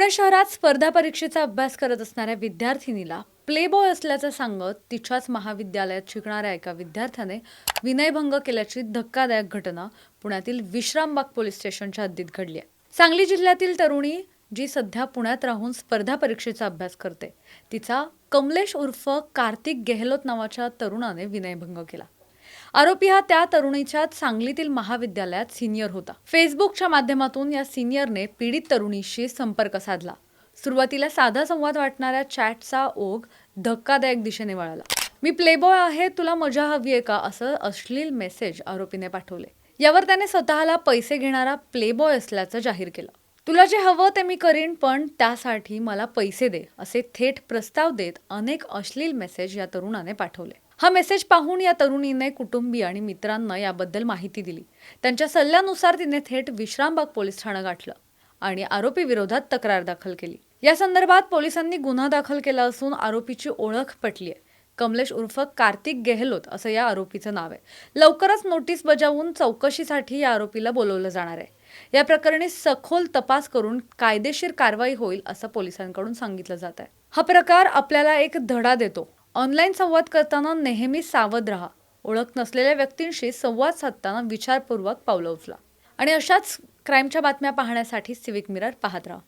पुणे शहरात स्पर्धा परीक्षेचा अभ्यास करत असणाऱ्या विद्यार्थिनीला प्लेबॉय असल्याचं सांगत तिच्याच महाविद्यालयात शिकणाऱ्या एका विद्यार्थ्याने विनयभंग केल्याची धक्कादायक घटना पुण्यातील विश्रामबाग पोलीस स्टेशनच्या हद्दीत घडली आहे. सांगली जिल्ह्यातील तरुणी जी सध्या पुण्यात राहून स्पर्धा परीक्षेचा अभ्यास करते तिचा कमलेश उर्फ कार्तिक गेहलोत नावाच्या तरुणाने विनयभंग केला. आरोपी हा त्या तरुणीच्या सांगलीतील महाविद्यालयात सिनियर होता. फेसबुकच्या माध्यमातून या सिनियरने पीडित तरुणीशी संपर्क साधला. सुरुवातीला साधा संवाद वाटणाऱ्या चॅटचा ओघ धक्कादायक दिशेने वळाला. मी प्लेबॉय आहे तुला मजा हवी आहे का? असं अश्लील मेसेज आरोपीने पाठवले. यावर त्याने स्वतःला पैसे घेणारा प्लेबॉय असल्याचं जाहीर केलं. तुला जे हवं ते मी करीन पण त्यासाठी मला पैसे दे असे थेट प्रस्ताव देत अनेक अश्लील मेसेज या तरुणाने पाठवले. हा मेसेज पाहून या तरुणीने कुटुंबीय आणि मित्रांना याबद्दल माहिती दिली. त्यांच्या सल्ल्यानुसार तिने थेट विश्रामबाग पोलीस ठाणं गाठलं आणि आरोपी विरोधात तक्रार दाखल केली. या संदर्भात पोलिसांनी गुन्हा दाखल केला असून आरोपीची ओळख पटली आहे कमलेश उर्फ कार्तिक गेहलोत असं या आरोपीचं नाव आहे. लवकरच नोटीस बजावून चौकशीसाठी या आरोपीला बोलवलं जाणार आहे. या प्रकरणी सखोल तपास करून कायदेशीर कारवाई होईल असं पोलिसांकडून सांगितलं जात आहे. हा प्रकार आपल्याला एक धडा देतो. ऑनलाईन संवाद करताना नेहमी सावध राहा. ओळख नसलेल्या व्यक्तींशी संवाद साधताना विचारपूर्वक पावलं उचला. आणि अशाच क्राईमच्या बातम्या पाहण्यासाठी सिविक मिरर पाहत राहा.